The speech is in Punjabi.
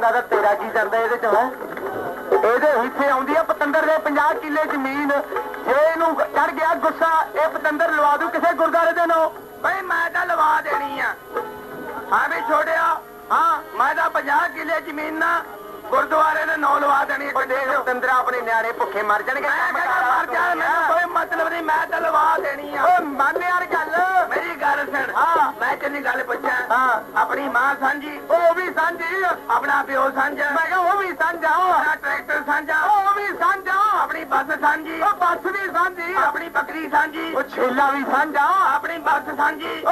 ਲੱਗਦਾ ਤੇਰਾ ਕੀ ਜਾਂਦਾ ਇਹਦੇ ਚ ਹੈ? ਇਹਦੇ ਹਿੱਸੇ ਆਉਂਦੀ ਆ ਪਤੰਦਰ ਦੇ 50 ਕਿੱਲੇ ਜ਼ਮੀਨ। ਜੇ ਇਹਨੂੰ ਚੜ ਗਿਆ ਗੁੱਸਾ ਇਹ ਪਤੰਦਰ ਲਵਾ ਦੂ ਕਿਸੇ ਗੁਰਦਾਰੇ ਦੇ ਨੋ ਬਈ ਮੈਂ ਤਾਂ ਲਵਾ ਦੇਣੀ ਆ। ਹਾਂ ਵੀ ਛੋੜਿਆ ਹਾਂ ਮੈਂ ਤਾਂ 50 ਕਿੱਲੇ ਜ਼ਮੀਨ ਨਾ ਗੁਰਦੁਆਰੇ ਦੇ ਨਾਂ ਲਵਾ ਦੇਣੀ ਉਹ ਦੇਖ ਪਤੰਦਰਾ ਆਪਣੇ ਨਿਆਣੇ ਭੁੱਖੇ ਮਰ ਜਾਣਗੇ। ਮਰ ਜਾ ਮੈਨੂੰ ਕੋਈ ਮਤਲਬ ਨਹੀਂ ਮੈਂ ਤਾਂ ਲਵਾ ਦੇਣੀ ਆ। ਓਏ ਮੰਨ ਯਾਰ ਗੱਲ। ਮੇਰੀ ਗੱਲ ਸੁਣ। ਹਾਂ। ਮੈਂ ਤੈਨੂੰ ਗੱਲ ਪੁੱਛਾਂ। ਹਾਂ। ਆਪਣੀ ਮਾਂ ਸਾਂਝੀ। ਉਹ ਵੀ ਸਾਂਝੀ ਆਪਣਾ ਪਿਓ ਸਾਂਝਾ। ਮੈਂ ਕਿਹਾ ਉਹ ਵੀ ਸਾਂਝਾ। ਆਪਣਾ ਟਰੈਕਟਰ ਸਾਂਝਾ। ਉਹ ਵੀ ਸਾਂਝਾ। ਆਪਣੀ ਬੱਸ ਸਾਂਝੀ। ਉਹ ਬੱਸ ਵੀ ਸਾਂਝੀ ਆਪਣੀ ਬੱਕਰੀ ਸਾਂਝੀ। ਉਹ ਛੇਲਾ ਵੀ ਸਾਂਝਾ। ਆਪਣੀ ਬੱਸ ਸਾਂਝੀ।